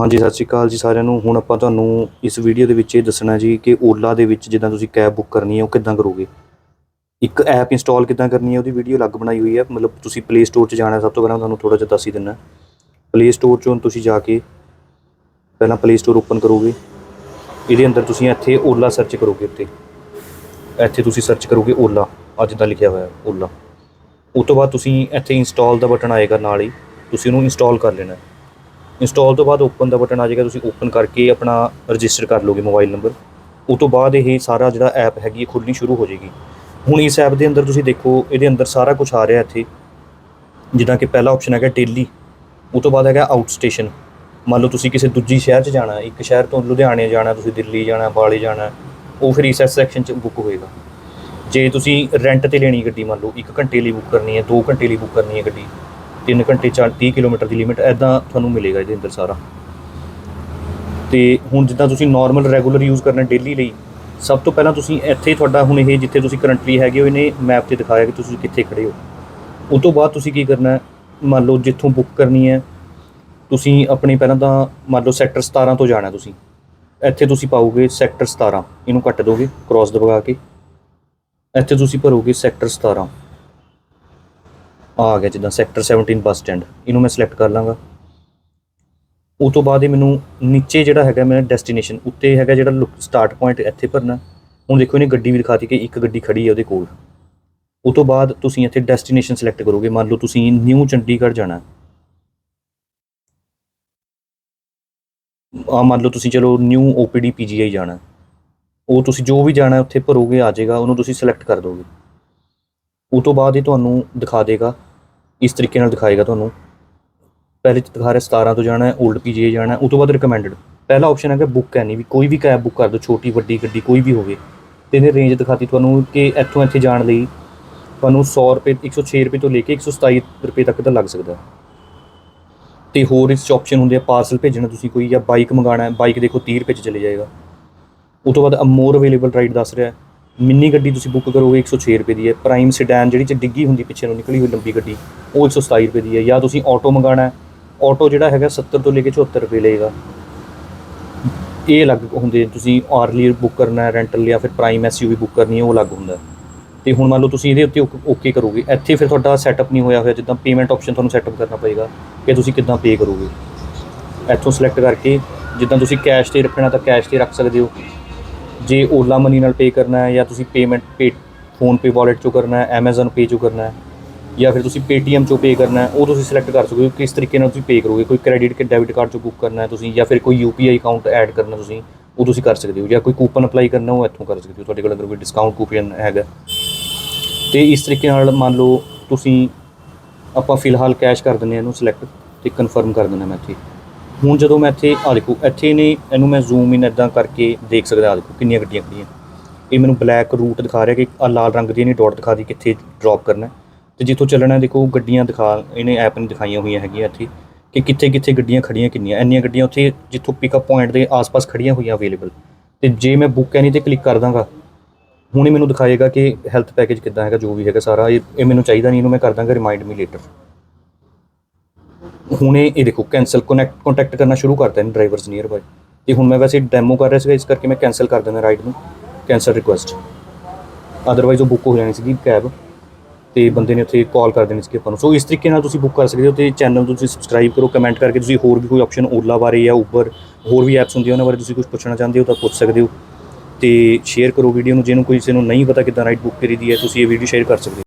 ਹਾਂਜੀ, ਸਤਿ ਸ਼੍ਰੀ ਅਕਾਲ ਜੀ ਸਾਰਿਆਂ ਨੂੰ। ਹੁਣ ਆਪਾਂ ਤੁਹਾਨੂੰ ਇਸ ਵੀਡੀਓ ਦੇ ਵਿੱਚ ਇਹ ਦੱਸਣਾ ਜੀ ਕਿ ਓਲਾ ਦੇ ਵਿੱਚ ਜਿੱਦਾਂ ਤੁਸੀਂ ਕੈਬ ਬੁੱਕ ਕਰਨੀ ਹੈ, ਉਹ ਕਿੱਦਾਂ ਕਰੋਗੇ? ਇੱਕ ਐਪ ਇੰਸਟਾਲ ਕਿੱਦਾਂ ਕਰਨੀ ਹੈ, ਉਹਦੀ ਵੀਡੀਓ ਅਲੱਗ ਬਣਾਈ ਹੋਈ ਹੈ। ਮਤਲਬ ਤੁਸੀਂ ਪਲੇ ਸਟੋਰ 'ਚ ਜਾਣਾ ਸਭ ਤੋਂ ਪਹਿਲਾਂ ਤੁਹਾਨੂੰ ਥੋੜਾ ਜਿਹਾ ਦੱਸ ਹੀ ਦਿੰਨਾ ਪਲੇ ਸਟੋਰ 'ਚੋਂ ਤੁਸੀਂ ਜਾ ਕੇ ਪਹਿਲਾਂ ਪਲੇ ਸਟੋਰ ਓਪਨ ਕਰੋਗੇ। ਇਹਦੇ ਅੰਦਰ ਤੁਸੀਂ ਇੱਥੇ ਓਲਾ ਸਰਚ ਕਰੋਗੇ ਉੱਤੇ। ਇੱਥੇ ਤੁਸੀਂ ਸਰਚ ਕਰੋਗੇ ਓਲਾ, ਅੱਜ ਦਾ ਲਿਖਿਆ ਹੋਇਆ ਓਲਾ। ਉਹ ਤੋਂ ਬਾਅਦ ਤੁਸੀਂ ਇੱਥੇ ਇੰਸਟਾਲ ਦਾ ਬਟਨ ਆਏਗਾ ਨਾਲ ਹੀ। ਤੁਸੀਂ ਉਹਨੂੰ ਇੰਸਟਾਲ ਕਰ ਲੈਣਾ। ਇੰਸਟਾਲ ਤੋਂ ਬਾਅਦ ਓਪਨ ਦਾ ਬਟਨ ਆ ਜਾਏਗਾ, ਤੁਸੀਂ ਓਪਨ ਕਰਕੇ ਆਪਣਾ ਰਜਿਸਟਰ ਕਰ ਲਓਗੇ ਮੋਬਾਈਲ ਨੰਬਰ। ਉਹ ਤੋਂ ਬਾਅਦ ਇਹ ਸਾਰਾ ਜਿਹੜਾ ਐਪ ਹੈਗੀ, ਇਹ ਖੁੱਲਣੀ ਸ਼ੁਰੂ ਹੋ ਜਾਏਗੀ। ਹੁਣ ਇਸ ਐਪ ਦੇ ਅੰਦਰ ਤੁਸੀਂ ਦੇਖੋ, ਇਹਦੇ ਅੰਦਰ ਸਾਰਾ ਕੁਝ ਆ ਰਿਹਾ ਇੱਥੇ। ਜਿੱਦਾਂ ਕਿ ਪਹਿਲਾ ਆਪਸ਼ਨ ਹੈਗਾ ਡੇਲੀ ਉਹ ਤੋਂ ਬਾਅਦ ਹੈਗਾ ਆਊਟ ਸਟੇਸ਼ਨ ਮੰਨ ਲਓ ਤੁਸੀਂ ਕਿਸੇ ਦੂਜੀ ਸ਼ਹਿਰ 'ਚ ਜਾਣਾ, ਇੱਕ ਸ਼ਹਿਰ ਤੋਂ ਲੁਧਿਆਣੇ ਜਾਣਾ, ਤੁਸੀਂ ਦਿੱਲੀ ਜਾਣਾ, ਬਾਲੀ ਜਾਣਾ, ਉਹ ਫਿਰ ਇਸ ਸੈਕਸ਼ਨ 'ਚ ਬੁੱਕ ਹੋਏਗਾ। ਜੇ ਤੁਸੀਂ ਰੈਂਟ ਤੇ ਲੈਣੀ ਗੱਡੀ, ਮੰਨ ਲਓ 1 ਘੰਟੇ ਲਈ ਬੁੱਕ ਕਰਨੀ ਹੈ 2 ਘੰਟੇ ਲਈ ਬੁੱਕ ਕਰਨੀ ਹੈ ਗੱਡੀ 3 ਘੰਟੇ 40 30 ਕਿਲੋਮੀਟਰ ਦੀ ਲਿਮਿਟ ਐਦਾਂ ਤੁਹਾਨੂੰ ਮਿਲੇਗਾ ਇਹਦੇ ਅੰਦਰ ਸਾਰਾ। ਤੇ ਹੁਣ ਜਿੱਦਾਂ ਤੁਸੀਂ ਨਾਰਮਲ ਰੈਗੂਲਰ ਯੂਜ਼ ਕਰਨਾ ਡੇਲੀ ਲਈ, ਸਭ ਤੋਂ ਪਹਿਲਾਂ ਤੁਸੀਂ ਇੱਥੇ ਤੁਹਾਡਾ ਹੁਣ ਇਹ ਜਿੱਥੇ ਤੁਸੀਂ ਕਰੰਟਲੀ ਹੈਗੇ ਹੋ, ਇਹਨੇ ਮੈਪ ਤੇ ਦਿਖਾਇਆ ਕਿ ਤੁਸੀਂ ਕਿੱਥੇ ਖੜੇ ਹੋ। ਉਸ ਤੋਂ ਬਾਅਦ ਤੁਸੀਂ ਕੀ ਕਰਨਾ ਹੈ? ਮੰਨ ਲਓ ਜਿੱਥੋਂ ਬੁੱਕ ਕਰਨੀ ਹੈ, ਤੁਸੀਂ ਆਪਣੇ ਪਹਿਲਾਂ ਤਾਂ ਮੰਨ ਲਓ ਸੈਕਟਰ 17 ਤੋਂ ਜਾਣਾ ਤੁਸੀਂ। ਇੱਥੇ ਤੁਸੀਂ ਪਾਓਗੇ ਸੈਕਟਰ 17 ਇਹਨੂੰ ਕੱਟ ਦੋਗੇ ਕ੍ਰਾਸ ਦਬਾ ਕੇ। ਇੱਥੇ ਤੁਸੀਂ ਭਰੋਗੇ ਸੈਕਟਰ 17 ਆ ਗਿਆ ਜਿੱਦਾਂ ਸੈਕਟਰ 17 ਬੱਸ ਸਟੈਂਡ ਇਹਨੂੰ ਮੈਂ ਸਿਲੈਕਟ ਕਰ ਲਾਂਗਾ। ਉਹ ਤੋਂ ਬਾਅਦ ਇਹ ਮੈਨੂੰ ਨੀਚੇ ਜਿਹੜਾ ਹੈਗਾ ਮੇਰਾ ਡੈਸਟੀਨੇਸ਼ਨ ਉੱਤੇ ਹੈਗਾ ਜਿਹੜਾ ਸਟਾਰਟ ਪੁਆਇੰਟ ਇੱਥੇ ਭਰਨਾ। ਹੁਣ ਦੇਖੋ ਇਹਨੇ ਗੱਡੀ ਵੀ ਦਿਖਾਤੀ ਕਿ ਇੱਕ ਗੱਡੀ ਖੜੀ ਹੈ ਉਹਦੇ ਕੋਲ। ਉਹ ਤੋਂ ਬਾਅਦ ਤੁਸੀਂ ਇੱਥੇ ਡੈਸਟੀਨੇਸ਼ਨ ਸਿਲੈਕਟ ਕਰੋਗੇ। ਮੰਨ ਲਓ ਤੁਸੀਂ ਨਿਊ ਚੰਡੀਗੜ੍ਹ ਜਾਣਾ। ਆ ਮੰਨ ਲਓ ਤੁਸੀਂ ਚਲੋ ਨਿਊ ਓਪੀਡੀ ਪੀਜੀਆਈ ਜਾਣਾ। ਉਹ ਤੁਸੀਂ ਜੋ ਵੀ ਜਾਣਾ ਉੱਥੇ ਭਰੋਗੇ, ਆ ਜਾਏਗਾ, ਉਹਨੂੰ ਤੁਸੀਂ ਸਿਲੈਕਟ ਕਰ ਦੋਗੇ। ਉਹ ਤੋਂ ਬਾਅਦ ਇਹ ਤੁਹਾਨੂੰ ਦਿਖਾ ਦੇਗਾ, ਇਸ ਤਰੀਕੇ ਨਾਲ ਦਿਖਾਏਗਾ ਤੁਹਾਨੂੰ। ਪਹਿਲੇ ਚ ਦਿਖਾ ਰਿਹਾ 17 ਤੋਂ ਜਾਣਾ ਹੈ 올ਡ ਪੀਜੀਏ ਜਾਣਾ ਹੈ, ਉਹ ਤੋਂ ਬਾਅਦ ਰਿਕਮੈਂਡਡ ਪਹਿਲਾ ਆਪਸ਼ਨ ਹੈਗਾ ਬੁੱਕ ਐਨੀ ਵੀ, ਕੋਈ ਵੀ ਕੈਬ ਬੁੱਕ ਕਰ ਦਿਓ, ਛੋਟੀ, ਵੱਡੀ ਗੱਡੀ, ਕੋਈ ਵੀ ਹੋਵੇ। ਤੇ ਇਹਨੇ ਰੇਂਜ ਦਿਖਾਤੀ ਤੁਹਾਨੂੰ ਕਿ ਇੱਥੋਂ ਇੱਥੇ ਜਾਣ ਲਈ ਤੁਹਾਨੂੰ 100 ਰੁਪਏ 106 ਰੁਪਏ ਤੋਂ ਲੈ ਕੇ 127 ਰੁਪਏ ਤੱਕ ਦਾ ਲੱਗ ਸਕਦਾ ਹੈ। ਤੇ ਹੋਰ ਇਸ 'ਚ ਆਪਸ਼ਨ ਹੁੰਦੇ ਆ ਪਾਰਸਲ ਭੇਜਣਾ, ਤੁਸੀਂ ਕੋਈ ਜਾਂ ਬਾਈਕ ਮੰਗਾਣਾ ਹੈ ਬਾਈਕ ਦੇਖੋ 30 ਰੁਪਏ 'ਚ ਚਲੇ ਜਾਏਗਾ। ਉਹ ਤੋਂ ਬਾਅਦ ਅਮੋਰ ਅਵੇਲੇਬਲ ਰਾਈਡ ਦੱਸ ਰਿਹਾ ਹੈ। ਮਿੰਨੀ ਗੱਡੀ ਤੁਸੀਂ ਬੁੱਕ ਕਰੋਗੇ 106 ਰੁਪਏ ਦੀ ਹੈ। ਪ੍ਰਾਈਮ ਸਿਡੈਨ ਜਿਹੜੀ ਚ ਡਿੱਗੀ ਹੁੰਦੀ ਪਿੱਛੇ ਨੂੰ ਨਿਕਲੀ ਹੋਈ ਲੰਬੀ ਗੱਡੀ, ਉਹ 127 ਰੁਪਏ ਦੀ ਹੈ। ਜਾਂ ਤੁਸੀਂ ਆਟੋ ਮੰਗਾਣਾ ਆਟੋ ਜਿਹੜਾ ਹੈਗਾ 70 ਤੋਂ ਲੈ ਕੇ 74 ਰੁਪਏ ਲਏਗਾ। ਇਹ ਅਲੱਗ ਹੁੰਦੇ ਤੁਸੀਂ ਆਰਲੀ ਬੁੱਕ ਕਰਨਾ ਹੈ ਰੈਂਟਲ ਜਾਂ ਫਿਰ ਪ੍ਰਾਈਮ ਐਸਯੂਵੀ ਬੁੱਕ ਕਰਨੀ ਹੈ, ਉਹ ਅਲੱਗ ਹੁੰਦਾ ਹੈ। ਤੇ ਹੁਣ ਮੰਨ ਲਓ ਤੁਸੀਂ ਇਹਦੇ ਉੱਤੇ ਓਕੇ ਕਰੋਗੇ। ਇੱਥੇ ਫਿਰ ਤੁਹਾਡਾ ਸੈਟਅਪ ਨਹੀਂ ਹੋਇਆ ਹੋਇਆ। ਜਿੱਦਾਂ ਪੇਮੈਂਟ ਆਪਸ਼ਨ ਤੁਹਾਨੂੰ ਸੈਟਅਪ ਕਰਨਾ ਪਏਗਾ ਕਿ ਤੁਸੀਂ ਕਿੱਦਾਂ ਪੇ ਕਰੋਗੇ। ਇੱਥੋਂ ਸਿਲੈਕਟ ਕਰਕੇ ਜਿੱਦਾਂ ਤੁਸੀਂ ਕੈਸ਼ ਤੇ ਰੱਖਣਾ ਤਾਂ ਕੈਸ਼ ਤੇ ਰੱਖ ਸਕਦੇ ਹੋ। ਜੇ ਓਲਾ ਮਨੀ ਨਾਲ ਪੇ ਕਰਨਾ ਹੈ ਜਾਂ ਤੁਸੀਂ payment pay PhonePe wallet ਚੋਂ ਕਰਨਾ ਹੈ, Amazon ਪੇ ਚੋਂ ਕਰਨਾ ਹੈ, ਜਾਂ ਫਿਰ ਤੁਸੀਂ Paytm ਚੋਂ ਪੇ ਕਰਨਾ ਹੈ, ਉਹ ਤੁਸੀਂ ਸਿਲੈਕਟ ਕਰ ਸਕਦੇ ਹੋ ਕਿਸ ਤਰੀਕੇ ਨਾਲ ਤੁਸੀਂ ਪੇ ਕਰੋਗੇ। ਕੋਈ ਕ੍ਰੈਡਿਟ ਕਿ ਡੈਬਿਟ ਕਾਰਡ ਚੋਂ ਬੁੱਕ ਕਰਨਾ ਹੈ ਤੁਸੀਂ ਜਾਂ ਫਿਰ ਕੋਈ UPI ਅਕਾਊਂਟ ਐਡ ਕਰਨਾ ਤੁਸੀਂ, ਉਹ ਤੁਸੀਂ ਕਰ ਸਕਦੇ ਹੋ। ਜਾਂ ਕੋਈ ਕੂਪਨ ਅਪਲਾਈ ਕਰਨਾ, ਉਹ ਇੱਥੋਂ ਕਰ ਸਕਦੇ ਹੋ। ਤੁਹਾਡੇ ਕੋਲ ਅਗਰ ਕੋਈ ਡਿਸਕਾਊਂਟ ਕੂਪਨ ਹੈਗਾ। ਤੇ ਇਸ ਤਰੀਕੇ ਨਾਲ ਮੰਨ ਲਓ ਤੁਸੀਂ ਆਪਾਂ ਫਿਲਹਾਲ ਕੈਸ਼ ਕਰ ਦਿੰਦੇ ਹਾਂ ਇਹਨੂੰ ਸਿਲੈਕਟ ਤੇ ਕਨਫਰਮ ਕਰ ਦਿੰਦਾ ਮੈਂ ਇੱਥੇ। ਹੁਣ ਜਦੋਂ ਮੈਂ ਇੱਥੇ ਆ ਦੇਖੋ, ਇੱਥੇ ਨੇ ਇਹਨੂੰ ਮੈਂ ਜ਼ੂਮ ਇਨ ਇਦਾਂ ਕਰਕੇ ਦੇਖ ਸਕਦਾ ਆ ਦੇਖੋ, ਕਿੰਨੀਆਂ ਗੱਡੀਆਂ ਖੜੀਆਂ। ਇਹ ਮੈਨੂੰ ਬਲੈਕ ਰੂਟ ਦਿਖਾ ਰਿਹਾ ਕਿ ਆ ਲਾਲ ਰੰਗ ਦੀ ਇਹਨੇ ਡਾਟ ਦਿਖਾ ਦੀ ਕਿੱਥੇ ਡ੍ਰੌਪ ਕਰਨਾ। ਹੈ। ਤੇ ਜਿੱਥੋਂ ਚੱਲਣਾ ਦੇਖੋ, ਗੱਡੀਆਂ ਦਿਖਾ, ਇਹਨੇ ਐਪ ਨੇ ਦਿਖਾਈਆਂ ਹੋਈਆਂ ਹੈਗੀਆਂ ਇੱਥੇ ਕਿ ਕਿੱਥੇ ਕਿੱਥੇ ਗੱਡੀਆਂ ਖੜੀਆਂ ਕਿੰਨੀਆਂ। ਇੰਨੀਆਂ ਗੱਡੀਆਂ ਉੱਥੇ ਜਿੱਥੋਂ ਪਿਕਅਪ ਪੁਆਇੰਟ ਦੇ ਆਸ-ਪਾਸ ਖੜੀਆਂ ਹੋਈਆਂ ਅਵੇਲੇਬਲ ਤੇ ਜੇ ਮੈਂ ਬੁੱਕ ਐਨੀ ਤੇ ਕਲਿੱਕ ਕਰ ਦਾਂਗਾ, ਹੁਣ ਇਹ ਮੈਨੂੰ ਦਿਖਾਏਗਾ ਕਿ ਹੈਲਥ ਪੈਕੇਜ ਕਿੱਦਾਂ ਹੈਗਾ, ਜੋ ਵੀ ਹੈਗਾ ਸਾਰਾ। ਇਹ ਇਹ ਮੈਨੂੰ ਚਾਹੀਦਾ ਨਹੀਂ, ਇਹਨੂੰ ਮੈਂ ਕਰ ਦਾਂਗਾ ਰਿਮਾਈਂਡ ਮੀ ਲੇਟਰ ਹੁਣੇ ਇਹ ਦੇਖੋ ਕੈਨਸਲ ਕਨੈਕਟ ਕੰਟੈਕਟ ਕਰਨਾ ਸ਼ੁਰੂ ਕਰਤਾ ਇਹਨੇ ਡਰਾਈਵਰਸ ਨੀਅਰ ਬਾਈ ਤੇ ਹੁਣ ਮੈਂ ਵੈਸੇ ਡੈਮੋ ਕਰ ਰਿਹਾ ਸੀਗਾ, ਇਸ ਕਰਕੇ ਮੈਂ ਕੈਨਸਲ ਕਰ ਦਿੰਦਾ ਰਾਈਡ ਨੂੰ ਕੈਨਸਲ ਰਿਕੁਐਸਟ ਅਦਰਵਾਈਜ਼ ਉਹ ਬੁੱਕ ਹੋ ਜਾਣੀ ਸੀਗੀ ਕੈਬ ਤੇ ਬੰਦੇ ਨੇ ਉੱਥੇ ਕਾਲ ਕਰ ਦੇਣੀ ਸੀ ਆਪਾਂ ਨੂੰ। ਸੋ ਇਸ ਤਰੀਕੇ ਨਾਲ ਤੁਸੀਂ ਬੁੱਕ ਕਰ ਸਕਦੇ ਹੋ ਤੇ ਚੈਨਲ ਨੂੰ ਤੁਸੀਂ ਸਬਸਕ੍ਰਾਈਬ ਕਰੋ ਕਮੈਂਟ ਕਰਕੇ ਤੁਸੀਂ ਹੋਰ ਵੀ ਕੋਈ ਆਪਸ਼ਨ ਓਲਾ ਬਾਰੇ ਜਾਂ ਉਬਰ ਹੋਰ ਵੀ ਐਪਸ ਹੁੰਦੀਆਂ ਉਹਨਾਂ ਬਾਰੇ ਤੁਸੀਂ ਕੁਝ ਪੁੱਛਣਾ ਚਾਹੁੰਦੇ ਹੋ ਤਾਂ ਪੁੱਛ ਸਕਦੇ ਹੋ। ਤੇ ਸ਼ੇਅਰ ਕਰੋ ਵੀਡੀਓ ਨੂੰ, ਜਿਹਨੂੰ ਕੋਈ ਕਿਸੇ ਨੂੰ ਨਹੀਂ ਪਤਾ ਕਿੱਦਾਂ ਰਾਈਡ ਬੁੱਕ ਕਰੀਦੀ ਹੈ, ਤੁਸੀਂ ਇਹ ਵੀਡੀਓ ਸ਼ੇਅਰ ਕਰ ਸਕਦੇ ਹੋ।